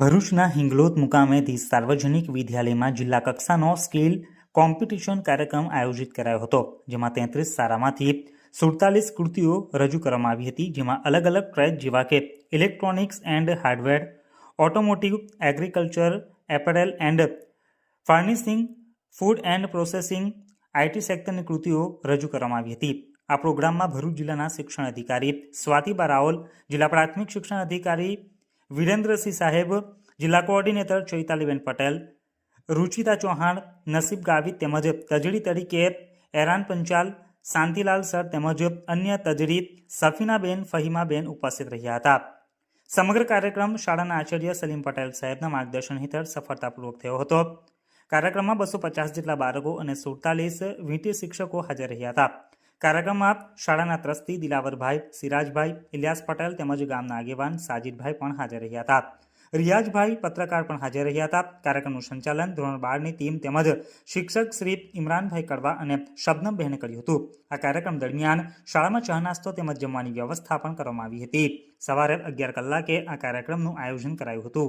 ભરૂચના હિંગલોત મુકામેથી સાર્વજનિક વિદ્યાલયમાં જિલ્લા કક્ષાનો સ્કિલ કોમ્પિટિશન કાર્યક્રમ આયોજિત કરાયો હતો, જેમાં તેત્રીસ શાળામાંથી સુડતાલીસ કૃતિઓ રજૂ કરવામાં આવી હતી, જેમાં અલગ અલગ ટ્રેક જેવા કે electronics and hardware, automotive, agriculture, apparel and furnishing, food and processing, IT સેક્ટરની કૃતિઓ રજૂ કરવામાં આવી હતી. આ પ્રોગ્રામમાં ભરૂચ જિલ્લાના શિક્ષણ અધિકારી સ્વાતિબા રાઓલ જિલ્લા પ્રાથમિક શિક્ષણ અધિકારી વિરેન્દ્રસિંહ સાહેબ, જિલ્લા કોઓર્ડિનેટર ચૈતાલીબેન પટેલ, રુચિતા ચૌહાણ, નસીબ ગાવિત તેમજ તજડી તરીકે એરાન પંચાલ, શાંતિલાલ સર તેમજ અન્ય તજડી સફીનાબેન, ફહીમાબેન ઉપસ્થિત રહ્યા હતા. સમગ્ર કાર્યક્રમ શાળાના આચાર્ય સલીમ પટેલ સાહેબના માર્ગદર્શન હેઠળ સફળતાપૂર્વક થયો હતો. કાર્યક્રમમાં બસો પચાસ જેટલા બાળકો અને સુડતાલીસ વીંટી શિક્ષકો હાજર રહ્યા હતા. કાર્યક્રમમાં શાળાના ટ્રસ્ટી દિલાવરભાઈ, સિરાજભાઈ, ઇલિયાસ પટેલ તેમજ ગામના આગેવાન સાજીદભાઈ પણ હાજર રહ્યા હતા. રિયાજભાઈ પત્રકાર પણ હાજર રહ્યા હતા. કાર્યક્રમનું સંચાલન ધોરણ બારની ટીમ તેમજ શિક્ષક શ્રી ઇમરાનભાઈ કડવા અને શબનમબહેને કર્યું હતું. આ કાર્યક્રમ દરમિયાન શાળામાં ચા નાસ્તો તેમજ જમવાની વ્યવસ્થા પણ કરવામાં આવી હતી. સવારે અગિયાર કલાકે આ કાર્યક્રમનું આયોજન કરાયું હતું.